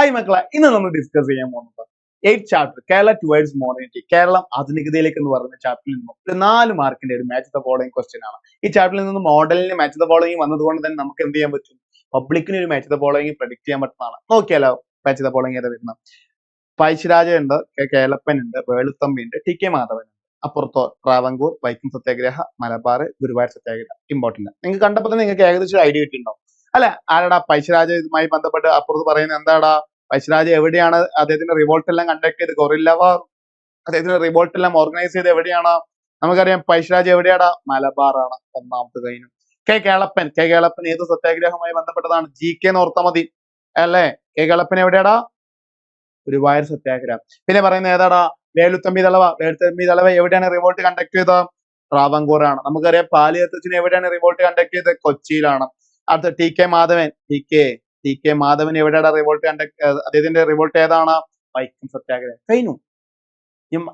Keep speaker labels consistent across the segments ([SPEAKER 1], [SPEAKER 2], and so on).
[SPEAKER 1] Hi മക്കളെ ഇന്ന് നമ്മൾ ഡിസ്കസ് ചെയ്യാൻ പോകുന്നത് eight chapter Kerala towards modernity Keralam ആധുനികതയിലേക്ക് എന്ന് പറയുന്ന ചാപ്റ്ററിൽ നിന്നും ഒരു നാല് മാർക്കിന്റെ ഒരു മാച്ച് ദ ഫോളോയിങ് ക്വസ്റ്റ്യൻ ആണ്. ഈ ചാപ്റ്ററിൽ നിന്ന് മോഡലിന് മാച്ച് ദ ഫോളോയിങ് വന്നതുകൊണ്ട് തന്നെ നമുക്ക് എന്ത് ചെയ്യാൻ പറ്റും? പബ്ലിക്കിന് ഒരു മാച്ച് ദ ഫോളോയിങ് പ്രഡിക്ട് ചെയ്യാൻ പറ്റുന്നതാണ്. നോക്കിയാലോ മാച്ച് ദ ഫോളോയിങ് ഏതാ വരുന്നത്? പഴശ്ശിരാജ ഉണ്ട് കേളപ്പൻ ഉണ്ട് വേളുത്തമ്പി ഉണ്ട് ടി കെ മാധവൻ ഉണ്ട്. അപ്പുറത്തോ ട്രാവങ്കൂർ വൈക്കം സത്യാഗ്രഹ മലബാർ ഗുരുവായൂർ സത്യാഗ്രഹ ഇമ്പോർട്ടന്റ് നിങ്ങൾ കണ്ടപ്പോൾ തന്നെ നിങ്ങൾക്ക് ഏകദേശം ഒരു ഐഡിയ കിട്ടിയിട്ടുണ്ടോ അല്ല? ആരടാ? പൈശരാജ ഇതുമായി ബന്ധപ്പെട്ട് അപ്പുറത്ത് പറയുന്നത് എന്താടാ? പൈശരാജ എവിടെയാണ് അദ്ദേഹത്തിന്റെ റിവോൾട്ട് എല്ലാം കണ്ടക്ട് ചെയ്ത്? ഗൊറില്ല വാർ അദ്ദേഹത്തിന്റെ റിവോൾട്ട് എല്ലാം ഓർഗനൈസ് ചെയ്ത് എവിടെയാണ്? നമുക്കറിയാം പൈശരാജ എവിടെയാടാ? മലബാറാണ് ഒന്നാമത്തെ കഴിഞ്ഞു കെ കേളപ്പൻ. കെ കേളപ്പൻ ഏത് സത്യാഗ്രഹവുമായി ബന്ധപ്പെട്ടതാണ്? ജി കെ നോർത്തമതി മതി. അല്ലേ? കെ കേളപ്പൻ എവിടെയാടാ? ഒരു വയർ സത്യാഗ്രഹം. പിന്നെ പറയുന്ന ഏതാടാ? വേലുത്തമ്പി തളവ വേലുത്തമ്പി തളവ എവിടെയാണ് റിവോൾട്ട് കണ്ടക്ട് ചെയ്തത്? റാവങ്കൂറാണ് നമുക്കറിയാം പാലിയത്തച്ഛന് എവിടെയാണ് റിവോൾട്ട് കണ്ടക്ട് ചെയ്തത്? കൊച്ചിയിലാണ്. അടുത്ത T K Madhavan. T K T K Madhavan എവിടെയാണ് റിവോൾട്ട് കണ്ട അദ്ദേഹത്തിന്റെ റിവോൾട്ട് ഏതാണ്? വൈക്കം സത്യാഗ്രഹം. കഴിഞ്ഞു.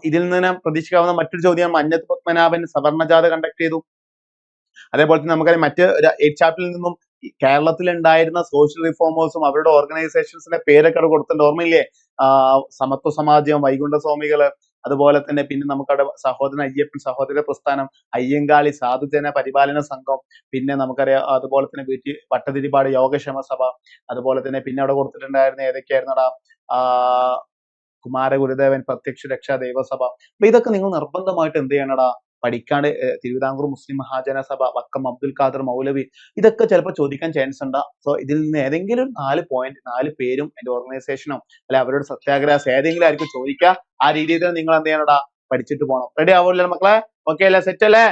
[SPEAKER 1] ഇതിൽ നിന്ന് പ്രതീക്ഷിക്കാവുന്ന മറ്റൊരു ചോദ്യം മഞ്ഞത്ത് പത്മനാഭൻ സവർണജാഥ കണ്ടക്ട് ചെയ്തു. അതേപോലെ തന്നെ നമുക്കറിയാം മറ്റ് എയ്റ്റ് ചാപ്റ്ററിൽ നിന്നും കേരളത്തിൽ ഉണ്ടായിരുന്ന സോഷ്യൽ റിഫോമേഴ്സും അവരുടെ ഓർഗനൈസേഷൻസിന്റെ പേരൊക്കെ കൊടുത്തിട്ടുണ്ട്. ഓർമ്മയില്ലേ? സമത്വ സമാജം വൈകുണ്ഠ സ്വാമികൾ അതുപോലെ തന്നെ പിന്നെ നമുക്കവിടെ സഹോദരൻ അയ്യപ്പൻ സഹോദര പ്രസ്ഥാനം അയ്യങ്കാളി സാധുജന പരിപാലന സംഘം പിന്നെ നമുക്കറിയാം അതുപോലെ തന്നെ വീട്ടിൽ വട്ടതിരിപ്പാട് യോഗക്ഷേമ സഭ അതുപോലെ തന്നെ പിന്നെ അവിടെ കൊടുത്തിട്ടുണ്ടായിരുന്ന ഏതൊക്കെയായിരുന്നടാ? കുമാരഗുരുദേവൻ പ്രത്യക്ഷ രക്ഷാ ദൈവസഭ. അപ്പൊ ഇതൊക്കെ നിങ്ങൾ നിർബന്ധമായിട്ട് എന്ത് ചെയ്യണടാ? പഠിക്കാണ്ട് തിരുവിതാംകൂർ മുസ്ലിം മഹാജന സഭ വക്കം അബ്ദുൽ ഖാദർ മൗലവി ഇതൊക്കെ ചിലപ്പോൾ ചോദിക്കാൻ ചാൻസ് ഉണ്ട്. സോ ഇതിൽ നിന്ന് ഏതെങ്കിലും നാല് പോയിന്റ് നാല് പേരും എന്റെ ഓർഗനൈസേഷനോ അല്ലെ അവരുടെ സത്യാഗ്രഹ ഏതെങ്കിലും ആയിരിക്കും ചോദിക്കുക ആ രീതിയിൽ നിങ്ങൾ എന്ത് ചെയ്യണടാ പഠിച്ചിട്ട് പോകണം റെഡി ആവില്ല മക്കളെ? ഓക്കെ അല്ലേ? സെറ്റ് അല്ലേ?